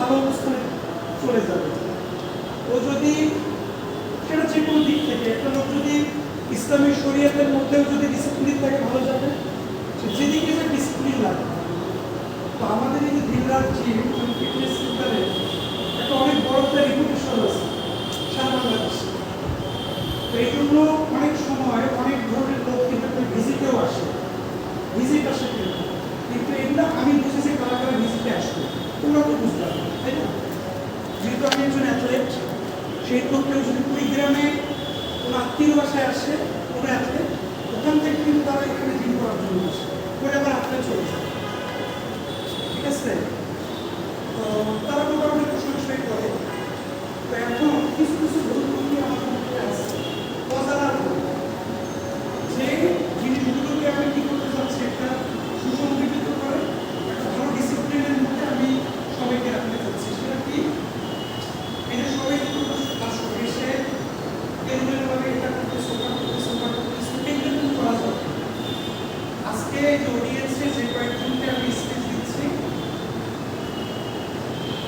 ভালো অবস্থানে চলে যাবে। ও যদি সেটা যে কোনো দিক থেকে, একটা লোক যদি ইসলামী শরীয়তের মধ্যেও যদি ডিসিপ্লিন থাকে, ভালো যাবে। যেদিকে যে ডিসিপ্লিন লাগবে তো আমাদের এই যে দিনরাত জিম ফিটনেস সেন্টারে একটা অনেক বড় একটা রিপুটেশন আছে, সারা বাংলাদেশে। তো এই জন্য অনেক সময় অনেক ধরনের লোক কিন্তু ভিজিটেও আসে। ভিজিট আসে কিন্তু কিন্তু এগুলো আমি বুঝেছি কারা কারা ভিজিটে আসবে। তোমরা তো বুঝতে যেহেতু একজন অ্যাথলেট সেই পক্ষেও যদি কুড়িগ্রামে কোনো আত্মীয় বাসায় আসে, কোনো অ্যাথলেট ওখান থেকে কিন্তু তারা এখানে জিম করার জন্য আসে। করে আবার আত্মীয় চলে যায়। ঠিক আছে? তো তারা মোটামুটি প্রশংসাই করে। তো এখন কিছু কিছু ভুলভুলি আমাদের মধ্যে আছে অজানা ভুল। যে জিনিসগুলোকে আমি কি করতে চাচ্ছি একটা সুসংগঠিত করে একটা ভালো ডিসিপ্লিনের মধ্যে আমি সবাইকে রাখতে চাচ্ছি সেটা কি এই যে সবাই কিন্তু কাজ করে এসে এলোমেলোভাবে এটা করতেছে ওটা করতেছে ওটা করতেছে এগুলো কিন্তু করা যাবে না। আজকে এই যে অডিয়েন্সে যে কয়েকজনকে আমি স্পিচ দিচ্ছি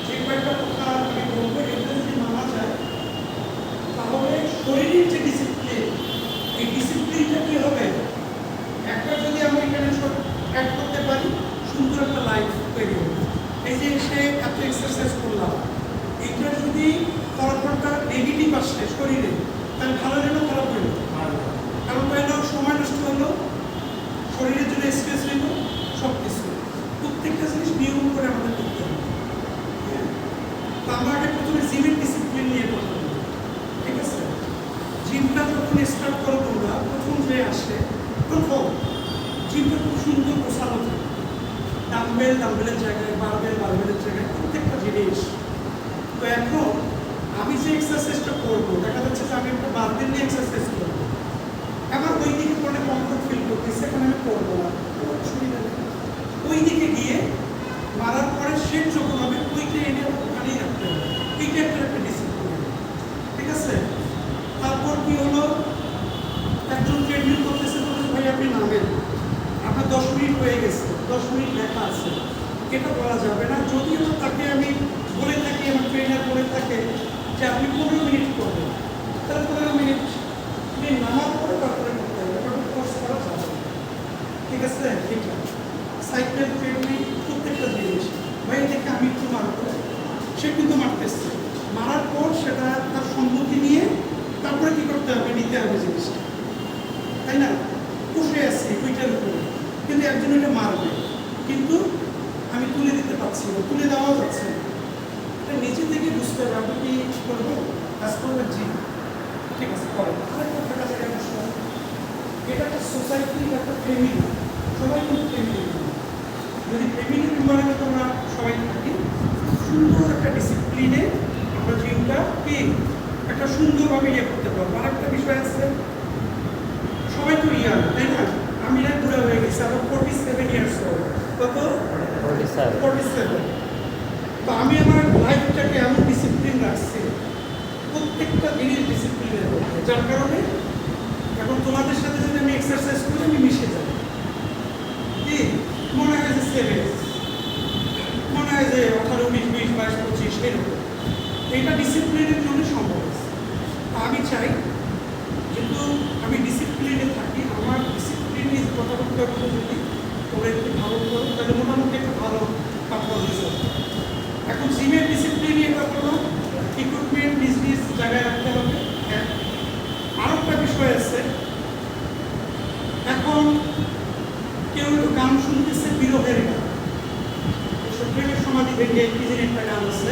যে কয়েকটা কথা আমি বলব এগুলো যদি মানা যায় তাহলে শরীরের যে ডিসিপ্লিন এই ডিসিপ্লিনটা কি হবে একটা যদি আমি এখানে সব অ্যাড করতে পারি সুন্দর একটা লাইফ তৈরি হবে এই যে সে এত এক্সারসাইজ করলাম এইটা যদি ফলাফলটা নেগেটিভ আসে শরীরে তাহলে ভালো যেন খারাপ হইল কারণ তাই না সময় নষ্ট হলো শরীরের জন্য স্ট্রেস নিল সব কিছু প্রত্যেকটা জিনিস নিয়ম করে আমাদের করতে হবে হ্যাঁ? তো আমরা আগে প্রথমে জিমের ডিসিপ্লিন নিয়ে কথা বলি ঠিক আছে জিমটা যখন স্টার্ট করো তোমরা, প্রথম যে আসে, প্রথম জিমটা খুব সুন্দর গোছানো থাকে। ডাম্বেল ডাম্বেলের জায়গায় বারবেল বারবেলের জায়গায় প্রত্যেকটা জিনিস। তো এখন আমি যে এক্সারসাইজটা করব, দেখা যাচ্ছে যে আমি একটা বারবেল নিয়ে এক্সারসাইজ করব। আমার ওই দিকে পড়লে কমফোর্ট ফিল করতেছে, এখন আমি করব না। কোনো অসুবিধা নেই। ওই দিকে গিয়ে মারার পরে শেষ যখন হবে, ওইটা এনে ওখানেই রাখতে হবে। এইটা একটা ডিসিপ্লিন ঠিক আছে? তারপর কি হলো? একজন ট্রেডমিল করতেছে বলে ভাই আপনি নামেন আপনার দশ মিনিট হয়ে গেছে, দশ মিনিট লেখা আছে। এটা বলা যাবে না। যদিও তাকে আমি বলে থাকি, আমার ট্রেনার বলে থাকে যে আপনি পনেরো মিনিট করবেন, তাহলে পনেরো মিনিট আপনি নামার পরে তারপরে করতে হবে ওটা কোর্স করা যাবে ঠিক আছে? আছে সাইকেল ট্রেডমিল প্রত্যেকটা জিনিস। ভাই দেখে আমি একটু মারবো। সে কিন্তু মারতেছে। মারার পর সেটা তার সম্মতি নিয়ে তারপরে কি করতে হবে? নিতে হবে জিনিসটা তাই না বসে আছি ওইটার উপরে কিন্তু একজন এটা মারবে। কিন্তু আমি তুলে দিতে পারছি না, তুলে দেওয়া যাচ্ছে না। এটা নিজে থেকে বুঝতে হবে, আমি কি করব? কাজ করবেন জি। ঠিক আছে করেন আরেকটা আমার সময় এটা একটা সোসাইটির একটা ফ্যামিলি সবাই কিন্তু ফ্যামিলি যদি ফ্যামিলি মেম্বারে তোমরা সবাই থাকি, সুন্দর একটা ডিসিপ্লিনে আমরা জিমটা কি একটা সুন্দরভাবে ইয়ে করতে পারব। আর একটা বিষয় আছে, সবাই তো ইয়ার তাই না? আমি না বুড়া হয়ে গেছি আমার ফোর্টি সেভেন ইয়ার্স কত? ফোর্টি সেভেন তো আমি আমার লাইফটাকে এমন ডিসিপ্লিন রাখছি প্রত্যেকটা জিনিস ডিসিপ্লিনের যার কারণে এখন তোমাদের সাথে যদি আমি এক্সারসাইজ করি আমি মিশে যাই কি মনে হয় যে সেভেন মনে হয় যে আঠারো উনিশ বিশ বাইশ পঁচিশ এরকম এটা ডিসিপ্লিনের জন্য সম্ভব আছে আমি চাই কিন্তু আমি ডিসিপ্লিনে থাকি আমার ডিসিপ্লিনে কথাবার্তা করে যদি তোমরা একটু ভালো করো তাহলে মোটামুটি একটা ভালো পারফরমেন্স হবে এখন জিমের ডিসিপ্লিন এটা করলাম ইকুইপমেন্ট নিজ নিজ জায়গায় রাখতে হবে হ্যাঁ আরও একটা বিষয় আছে এখন কেউ একটু গান শুনতেছে বিরোধের গান প্রেমের জানি একটা গান আছে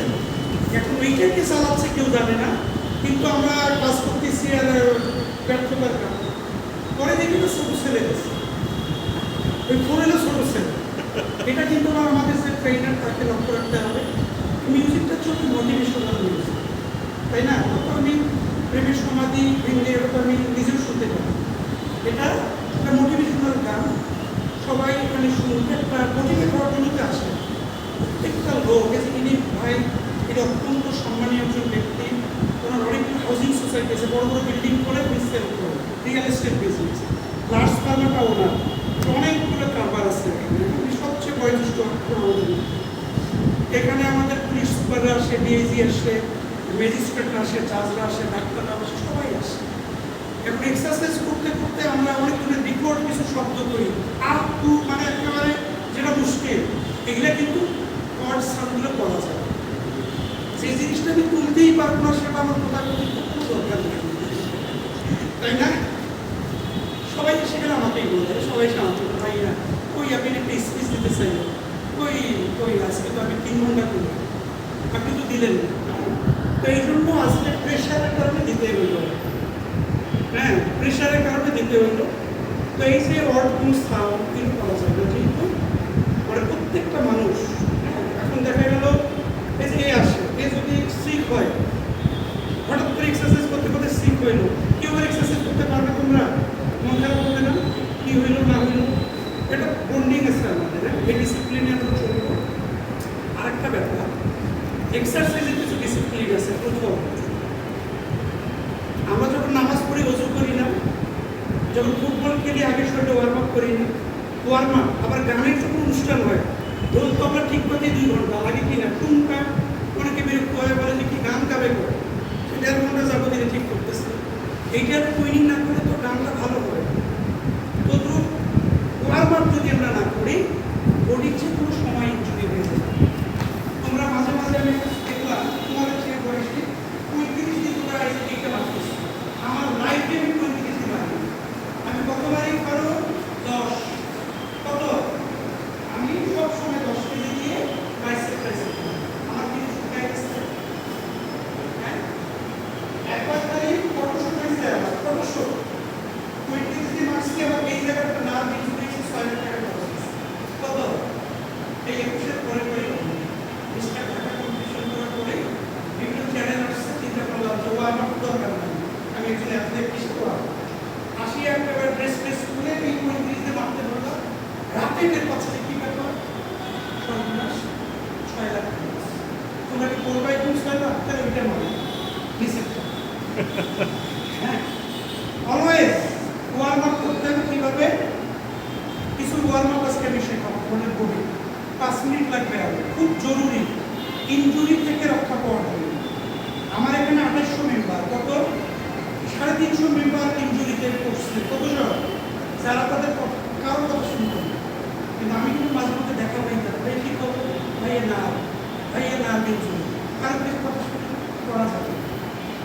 এখন চালাচ্ছে কেউ জানে না, কিন্তু আমরা কাজ করতেছি আর ব্যর্থতার গান পরে দেখি তো ছোট ছেলে ওই ছোট ছেলে। এটা কিন্তু আমাদের যে ট্রেনার তাকে লক্ষ্য রাখতে হবে। মিউজিকটা মিউজিক তাই না? আমি প্রেমের সমাধি ভেঙে ওটা আমি নিজেও শুনতে পারি এটা একটা মোটিভেশনাল গান। সবাই এখানে শুনতে মোটিভেট হওয়ার জন্য আসে। প্রত্যেকটা লোক ইনি ভাই, এটা অত্যন্ত সম্মানীয় একজন ব্যক্তি। ওনার অনেক হাউজিং সোসাইটি আছে, বড় বড় বিল্ডিং করে রিয়েল এস্টেট বিজনেস লার্জ ফার্মাটা ওনার। অনেকগুলো কারবার আছে এখানে সবচেয়ে আমাদের এখানে আমাদের পুলিশ সুপার অফিসাররা আসে ডিএজি আসে ম্যাজিস্ট্রেটরা আসে জাজরা আসে, ডাক্তাররা আসে, সবাই আসে। এখন এক্সারসাইজ করতে করতে আমরা অনেক ধরনের কিছু শব্দ করি। টু মানে একেবারে যেটা মুশকিল। এগুলা কিন্তু কর্ড সাউন্ডগুলো করা যায়। যে জিনিসটা আমি তুলতেই পারব না সেটা আমার কথা বলতে কোনো দরকার তাই না? সবাই সেখানে আমাকেই বলে সবাই আমাকে বলে, ভাই না ওই আপনি একটা স্পিচ দিতে চাই ওই ওই আজকে তো আমি তিন ঘণ্টা করি আপনি তো দিলেন না। তো এই জন্য আজকে প্রেশারের কারণে দিতে হইল হ্যাঁ প্রেশারের কারণে দিতে হইল তো এই যে কোন সাউন্ড কিন্তু করা যায় না যেহেতু প্রত্যেকটা মানুষ দেখা গেল, এই যে এ আসে, এ যদি সিক হয়, হঠাৎ করে এক্সারসাইজ করতে করতে সিক হইল। কেউ আর এক্সারসাইজ করতে পারবে তোমরা? মন খারাপ হবে না? কি হইল, না হইল? এটা বন্ডিং আছে আমাদের হ্যাঁ? এই ডিসিপ্লিনে আমরা চলবো। আরেকটা ব্যাপার এক্সারসাইজের কিছু ডিসিপ্লিন আছে। প্রথম, আমরা যখন নামাজ পড়ি, অজু করি না, যখন ফুটবল খেলি, আগে শরীরে ওয়ার্ম আপ করি না। ওয়ার্ম আপ আবার গানের যখন অনুষ্ঠান হয় ঢোল তো আমরা ঠিক করতে দুই ঘণ্টা লাগে কি না টুমকা অনেকে বিরক্ত হয়ে বলে যে কি গান গাবে করে দেড় ঘণ্টা যাব দিনে ঠিক করতেছে এইটার ট্রেনিং না করে তো গানটা ভালো করে। তো তো ওয়ার্ম আপ যদি আমরা না করি বডির যে কোনো সময় ইঞ্জুরি হয়ে যাবে তোমরা মাঝে মাঝে আমি দেখলাম তোমাদের চেয়ে বয়সী পঁয়ত্রিশ দিন তোমরা এসে টিকতে পারতেছো আমার লাইফে আমি পঁয়ত্রিশ দিন পারি আমি কতবারই করো দশ কত আমি সব সময় দশ কেজি দিয়ে বাইসেপ ট্রাইসেপ করি। আমার কিন্তু শুকায় গেছে হ্যাঁ একবার খালি ফটোশুট হয়েছে আমার ফটোশুট পঁয়ত্রিশ দিন মাসকে আবার এই জায়গাটা না কিছু কিছু ছয় হাজার টাকা খরচ হয়েছে। কত এই একুশের পরে পরে মিস্টার ঢাকা কম্পিটিশন করার পরে বিভিন্ন চ্যানেল আসছে চিন্তা করলাম যে ও আমার তো দরকার নেই আমি একজন অ্যাথলেট কিছু করাবো আসি একেবারে ড্রেস ফ্রেস খুলে এই পঁয়ত্রিশ দিন মারতে বললাম রাতে টের পাচ্ছে কি ব্যাপার সর্বনাশ ছয় লাখ টাকা। তোমরা কি করবে এখন ছয় লাখ তাহলে ওইটা মানে ডিসেপ্টর হ্যাঁ অলওয়েজ ওয়ার্ম আপ করতে হবে কীভাবে কিছু ওয়ার্ম আপ আজকে আমি শেখাবো মনের বডি পাঁচ মিনিট লাগবে আর খুব জরুরি ইনজুরি থেকে রক্ষা পাওয়ার জন্য আমার এখানে আঠাশশো মেম্বার কত সাড়ে তিনশো মেম্বার ইনজুরিতে পড়ছে কত জন যারা তাদের কথা- কারও কথা শুনতো না। কিন্তু আমি কিন্তু মাঝে মধ্যে দেখা পাই না ভাই কি করব ভাইয়ের না ভাইয়ের না ইনজুরি কারও কিছু কথা শুনে করা যাবে না।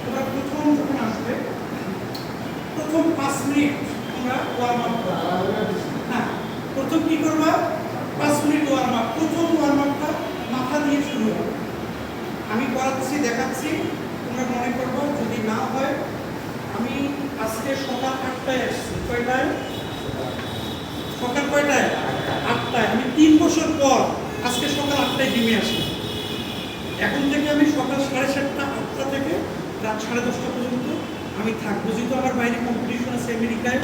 তোমরা প্রথম যখন আসবে প্রথম পাঁচ মিনিট তোমরা ওয়ার্ম আপ করবে হ্যাঁ প্রথম কি করবা? পাঁচ মিনিট ওয়ার্ম আপ প্রথম ওয়ার্ম আপটা মাথা দিয়ে শুরু হবে। আমি করাচ্ছি দেখাচ্ছি, তোমরা মনে করব, যদি না হয়, আমি আজকে সকাল আটটায় আসছি। কয়টায়? সকাল কয়টায়? আটটায়। আমি তিন বছর পর আজকে সকাল আটটায় জিমে আসি। এখন থেকে আমি সকাল সাড়ে সাতটা, আটটা থেকে রাত সাড়ে দশটা পর্যন্ত আমি থাকব। যেহেতু আমার বাইরে কম্পিটিশন আছে আমেরিকায়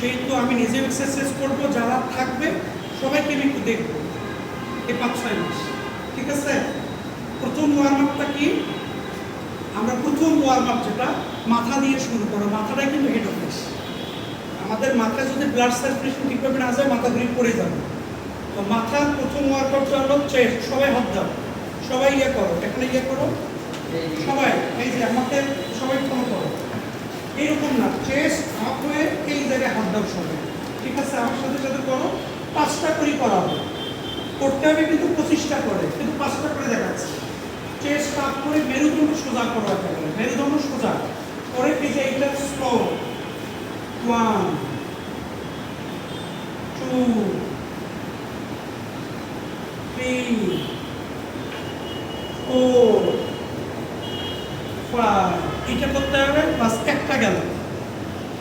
সেই তো আমি নিজেও এক্সারসাইজ করব, যারা থাকবে, সবাইকে আমি একটু দেখব। এই পাঁচ, ছয় মাস। ঠিক আছে? প্রথম ওয়ার্ম আপটা কি? আমরা প্রথম ওয়ার্ম আপ যেটা, মাথা দিয়ে শুরু করো। মাথাটাই কিন্তু হেড অফিস আমাদের মাথায় যদি ব্লাড সার্কুলেশন ঠিকভাবে না যায়, মাথা ঘুরে পড়ে যাবে। তো মাথার প্রথম ওয়ার্ক আপটা হলো চেস্ট সবাই হাত দাও। সবাই ইয়ে করো। এখানে ইয়ে করো। সবাই, এই যে আমাকে সবাই এইরকম না। চেস্ট আপ হয়ে এই জায়গায় হাত দাও সবাই। ঠিক আছে? আমার সাথে সাথে করো পাঁচটা করে করা হবে করতে হবে কিন্তু পঁচিশটা করে। কিন্তু পাঁচটা করে দেখাচ্ছে। চেস্ট আপ করে মেরুদণ্ড সোজা করো একেবারে। মেরুদণ্ড সোজা। এই যে এইটা slow one two three four five এটা করতে হবে। একটা গেল?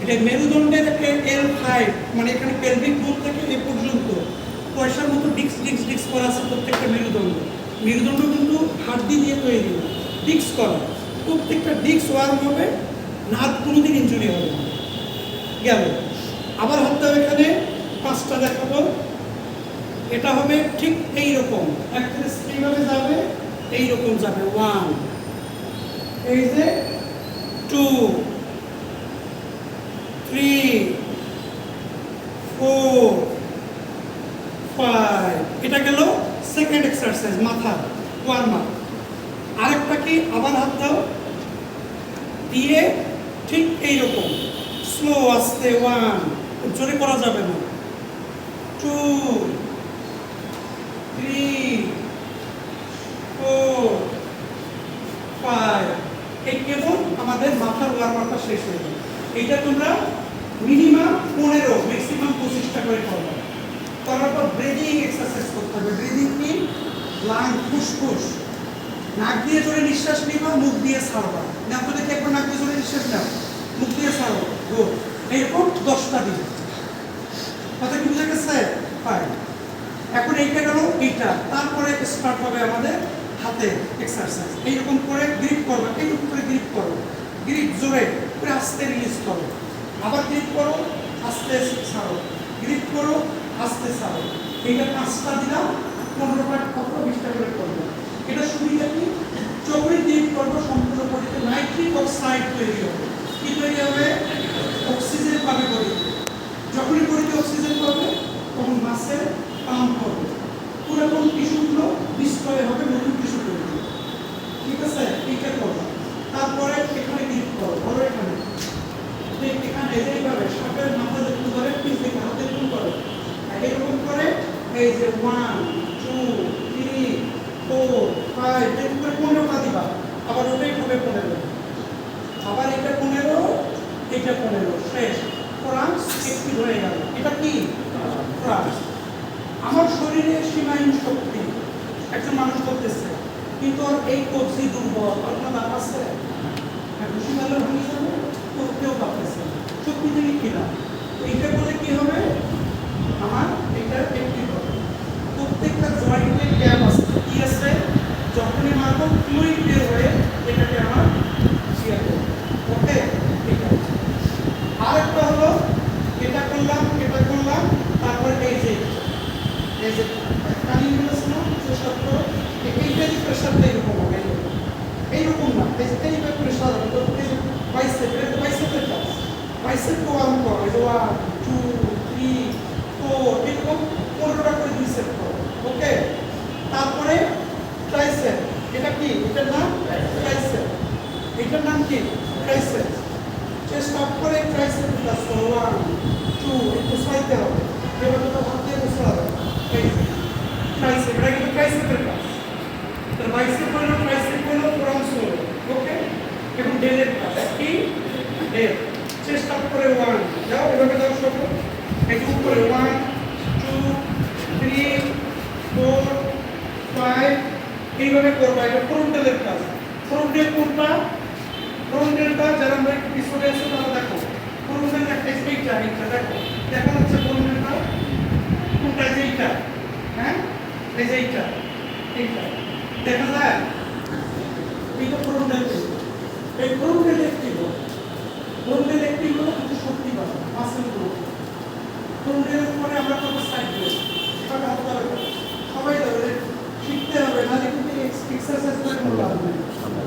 এটা মেরুদণ্ডের এল ফাইভ মানে এখানে পেলভিক বোন থেকে এ পর্যন্ত। পয়সার মতো ডিক্স ডিক্স ডিক্স করা আছে প্রত্যেকটা মেরুদণ্ড। মেরুদণ্ড কিন্তু হাড্ডি দিয়ে তৈরি। ডিক্স করা। প্রত্যেকটা ডিক্স ওয়ার্ম হবে নাক কোনোদিন ইঞ্জুরি হবে গেল। আবার হাত দাও এখানে। পাঁচটা দেখাবো। এটা হবে ঠিক এই রকম একটা এইভাবে যাবে এই রকম যাবে। ওয়ান এই যে টু থ্রি ফোর ফাইভ এটা গেল সেকেন্ড এক্সারসাইজ মাথা ওয়ার্ম আপ কি আবার হাত দাও দিয়ে ঠিক এইরকম স্লো আস্তে ওয়ান জোরে করা যাবে না টু থ্রি ফোর ফাইভ এই কেবল শেষ হয়ে যাবে। এইটা তোমরা মিনিমাম পনেরো ম্যাক্সিমাম পঁচিশটা করে করবে ব্রিদিং এক্সারসাইজ করতে হবে। ব্রিদিং লাং ফুসফুস নাক দিয়ে জোরে নিঃশ্বাস নিবা, মুখ দিয়ে ছাড়বা। তো একবার নাক দিয়ে জোরে নিঃশ্বাস নাও? মুখ দিয়ে ছাড়ো। গো এইরকম দশটা দিন। কথা কি বুঝে গেছে? এখন এইটা গেল এইটা। তারপরে স্টার্ট হবে আমাদের হাতে এক্সারসাইজ এইরকম করে গ্রিপ করবে। এইরকম করে গ্রিপ করো। গ্রিপ জোরে করে আস্তে রিলিজ করো। আবার গ্রিপ করো, আস্তে ছাড়ো। গ্রিপ করো, আস্তে ছাড়ো। এইটা পাঁচটা দিলাম পনেরোটা কত? বিশটা করে করব। এটা সুবিধা কি? যখনই গ্রিপ করব, সম্পূর্ণ বডিতে নাইট্রিক অক্সাইড তৈরি হবে। কি তৈরি হবে? অক্সিজেন পাবে বডিতে যখনই বডিতে অক্সিজেন পাবে, তখন মাসেল পাম্প হবে। পুরাতন টিস্যুগুলো ডিস্ট্রয় হবে, নতুন টিস্যু তৈরি ঠিক আছে? এইটা করো তারপরে এখানে ক্লিক করো ধরো এখানে ঠিক এখানে এইভাবে সাপের মাথা যখন ধরে পিস থেকে হাতে যখন করে। এরকম করে, এই যে one two three four five এরকম করে পনেরোটা দিবা। আবার ওটাই হবে পনেরো। আবার এটা পনেরো এটা পনেরো। শেষ। ফ্রান্স একটি হয়ে গেল। এটা কি? ফ্রান্স আমার শরীরে সীমাহীন শক্তি। একজন মানুষ করতেছে কিন্তু ওর এই কবজি দুর্বল? আর কোনো দাম আছে খুশি ভালো ভাঙি যাবে করতেও পারতেছে শক্তি থেকে কিনা? এইটা বলে কি হবে? আমার এটা একটি হবে। প্রত্যেকটা জয়েন্টে ক্যাপ আছে। কি আছে? যখনই মারবো ফ্লুইড বের হয়ে এটাকে আমার শিয়ার করবে। ওকে ঠিক আছে। আরেকটা হলো, এটা করলাম এটা করলাম, তারপরে এই যে এই যে কানি আছে না চেষ্টা এইটা যে প্রেশারটা এরকম হবে এইরকম। না, এই যে এইভাবে প্রেশার হবে বাইসেপের ওয়ান করো যে ওয়ান টু থ্রি ফোর এরকম পনেরোটা করে দুই সেট ওকে তারপরে ট্রাইসেপ এটা কি এটার নাম ট্রাইসেপ এটার নাম কি ট্রাইসেপ আপ করে ট্রাইসেপ প্লাস করো ওয়ান টু একটু সাইতে হবে তো হাত দিয়ে বসে হবে ট্রাইসেপ এটা কিন্তু ট্রাইসেপের হলো ট্রাইসেপ হলো ওকে আপ করে ওয়ান। যাও, এভাবে দাও সব এই যে উপরে, one, two, three, four, five, এইভাবে করবা। এটা ফ্রন্টালের কাজ ফ্রন্টের কোনটা? ফ্রন্টেলটা যারা আমরা একটু পিছনে আছে, তারা দেখো। ফ্রন্টেল একটা এইটা এইটা দেখো। দেখা যাচ্ছে ফ্রন্টেলটা কোনটা? যে এইটা। হ্যাঁ? এই যে এইটা। এইটা। দেখা যায়? এইটা ফ্রন্টেল এই ফ্রন্টেল একটি একটি হলো কিন্তু শক্তি পাবে মাসেল গ্রোথ পরে আমরা করব সাইড গ্রোথ এভাবে হাত ধরে সবাই ধরে শিখতে হবে নাহলে কিন্তু এক্সারসাইজ করে লাভ নেই।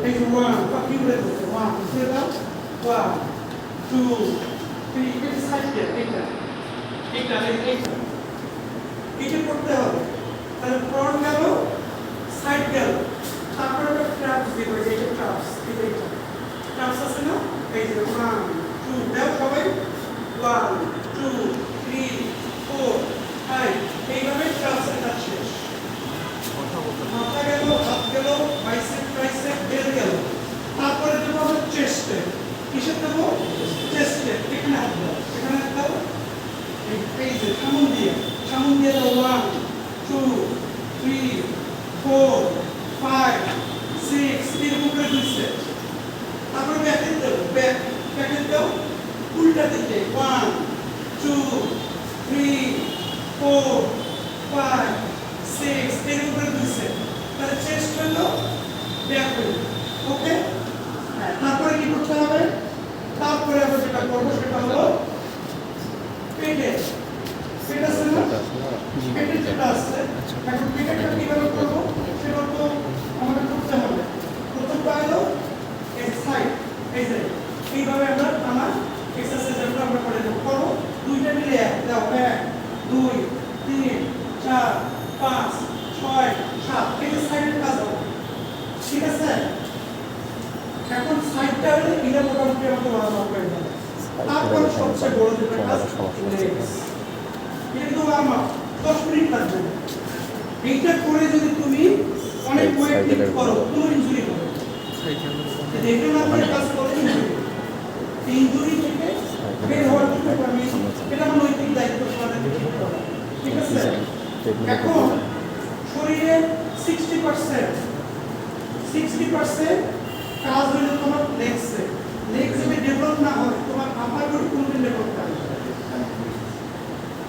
এই ওয়ান পাখি উড়ে ধরছে ওয়ান উঠে দাও ওয়ান টু থ্রি এটা সাইড এইটা এই- এইটা। এইটা করতে হবে। তাহলে ফ্রন্ট গেল সাইড গেল। তারপরে একটা ট্রাপস দিব এই যে ট্রাপস এইটা। ট্রাপস আছে না? এই যে ওয়ান টু দাও সবাই one two three four five এইভাবে ট্রাপসের কাজ শেষ মাথা গেল হাত গেল বাইসেপ ট্রাইসেপ বেল গেল তারপরে দেবো আমরা চেস্টে কিসের দেবো চেস্টে এখানে হাত দাও এখানে হাত দাও এই এই যে সামন দিয়ে সামন দিয়ে দাও one two three four five six এরকম করে দুই সেট তারপরে ব্যাকেট দেবো ব্যাক ব্যাকেট দাও উল্টা দিকে one two three four five six এরকম করে দুই সেট তাহলে চেস্ট হলো ব্যাক হলো ওকে তারপরে কি করতে হবে তারপরে আমরা যেটা করব সেটা হলো পেটে পেট আছে না পেটে যেটা আছে এখন পেটেটা কীভাবে করব সেটা তো আমাদের করতে হবে প্রথম পাইলো এই সাইড এই যে এইভাবে আমরা আমার এক্সারসাইজ আমরা আমরা করে দেবো করো দুইটা মিলে এক দাও এক দুই তিন চার পাঁচ ছয় সাত এই যে সাইডের কাজ হবে ঠিক আছে তারপরে সবচেয়ে বড় যেটা কাজ legs। এটা কিন্তু আমার দশ মিনিট লাগবে না। এইটা করে যদি তুমি অনেক ওয়েট লিফট করো কোনো ইনজুরি হবে না। এটা না করে কাজ করে ইনজুরি থেকে বের হওয়ার জন্য আমি এটা আমার নৈতিক দায়িত্ব সমাজকে ঠিক ঠিক আছে? এখন শরীরের সিক্সটি পার্সেন্ট সিক্সটি পার্সেন্ট কাজ হইলে তোমার লেগসে লেগ যদি ডেভেলপ না হয় তোমার আপার বডি কোনদিন ডেভেলপ হবে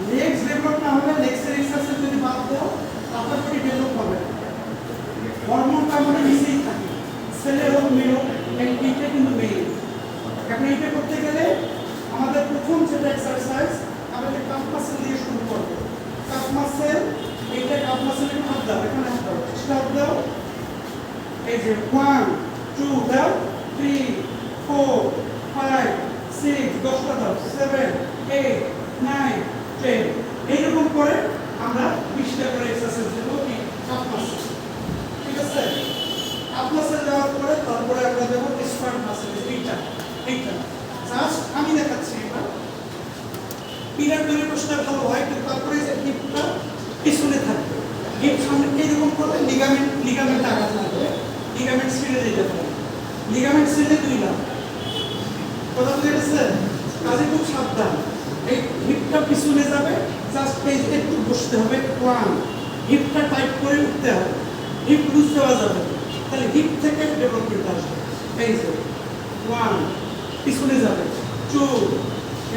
লেগস ডেভেলপ না হলে লেগসের এক্সারসাইজ যদি বাদ দাও বডি ডেভেলপ হবে। হরমোনটা আমাদের নিচেই থাকে। ছেলে হোক, মেয়ে হোক এইটা কিন্তু মেয়ে। এখন এইটা করতে গেলে আমাদের প্রথম যেটা এক্সারসাইজ আমাদের কাপ মাসেল দিয়ে শুরু করব। কাপ মাসেল এইটা কাপ মাসেলের হাত দাও, এখানে হাত দাও। স্টপ দাও। এই যে ওয়ান টু দাও। থ্রি ফোর ফাইভ সিক্স দশটা দাও সেভেন এইট নাইন টেন এইরকম করে আমরা বিশটা করে এক্সারসাইজ দেবো কি কাপ মাসেল ঠিক আছে কাপ মাসেল দেওয়ার পরে তারপরে আমরা দেবো স্পার্ট মাসেল এইটা এইটা জাস্ট আমি দেখাচ্ছি এবার পিরার ধরে বসলে ভালো হয় কিন্তু তারপরে যে হিপটা পিছনে থাকবে। হিপ সামনে এরকম করলে লিগামেন্ট লিগামেন্ট আঘাত লাগবে লিগামেন্ট ছিঁড়ে যেতে পারে লিগামেন্ট ছিঁড়লে দুই লাভ কথা বুঝে গেছে কাজে খুব সাবধান। এই হিপটা পিছনে যাবে জাস্ট এই একটু বসতে হবে ওয়ান হিপটা টাইট করে উঠতে হবে। হিপ লুজ দেওয়া যাবে তাহলে হিপ থেকে ডেভেলপমেন্ট আসবে। এই যে ওয়ান পিছনে যাবে। টু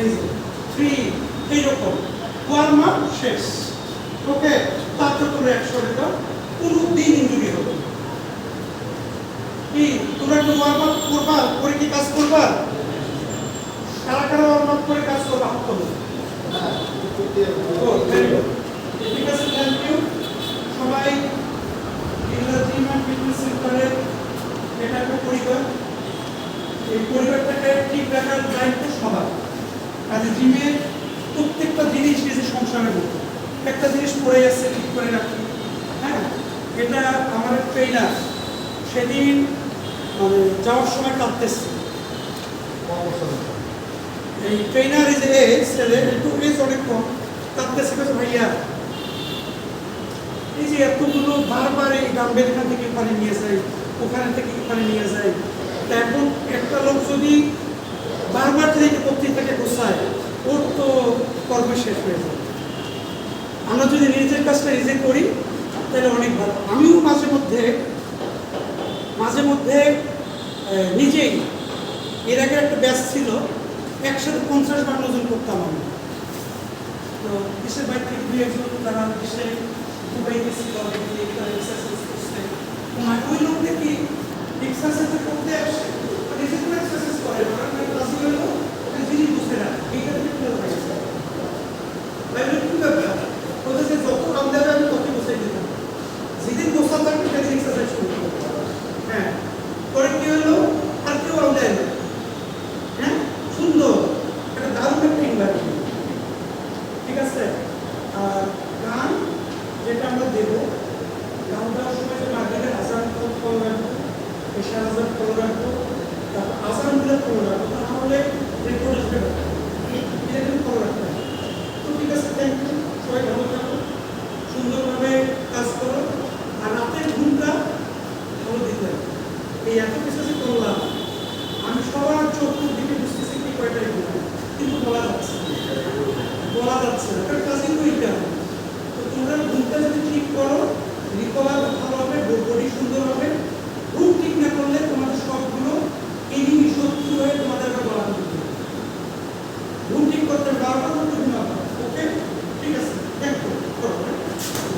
এই যে থ্রি এইরকম। ওয়ার্ম আপ শেষ। ওকে তারপর করে একশো টাকা পুরো দিন ইঞ্জুরি কি, তোমরা একটু ওয়ার্ম আপ করবা, করে কি কাজ করবা? কারা কারা করে কাজ করবা good. ঠিক আছে থ্যাংক ইউ সবাই জিম অ্যান্ড ফিটনেস সেন্টারের এটা একটা পরিবার। এই পরিবারটাকে ঠিক রাখার দায়িত্ব সবার। কাজে জিমে প্রত্যেকটা জিনিস নিজের সংসারের মতো একটা জিনিস পড়ে যাচ্ছে, ঠিক করে রাখি হ্যাঁ? এটা আমার ট্রেনার সেদিন মানে যাওয়ার সময় কাঁদতেছে। এই ট্রেনার ইজ এজ ছেলে, একটু এজ অনেক কম, কাঁদতেছে কাছে ভাইয়া, এই যে এতগুলো বারবার এই ডাম্বেল এখান থেকে ওখানে নিয়ে যায়, ওখানে থেকে ওখানে নিয়ে যায়, তা এখন একটা লোক যদি বারবার যদি এই পত্রিকাকে গোছায়, ওর তো কর্ম শেষ হয়ে যাবে। আমরা যদি নিজের কাজটা নিজে করি, তাহলে অনেক ভালো। আমিও মাঝে মধ্যে মাঝে মধ্যে নিজেই, এর আগে একটা ব্যাচ ছিল, একসাথে পঞ্চাশ বার ওজন করতাম আমি। তো দেশের বাইরে থেকে দুই একজন, তারা দেশে দুবাই গেছিল ওই লোক দেখি এক্সারসাইজ করতে আসে নিজে কোনো এক্সারসাইজ করে না ওরা ক্লাসে গেল জিনিস বুঝতে না এইটা থেকে ফেল হয়ে গেছে ভাইবেন কি ব্যাপার ওদের যে যত রাম দেবে আমি তত বসে দিতাম যেদিন বসা থাকবে সেদিন এক্সারসাইজ শুরু করব হ্যাঁ পরে কি হলো আর কেউ রাম দেয় না হ্যাঁ সুন্দর একটা দারুণ একটা এনভায়রনমেন্ট ঠিক আছে আর গান যেটা আমরা দেবো গান দেওয়ার সময় যে মার্কেটের আসান ফলো রাখব পেশা আজান ফলো রাখব তারপর আসানগুলো ফলো রাখব তা নাহলে রেকর্ড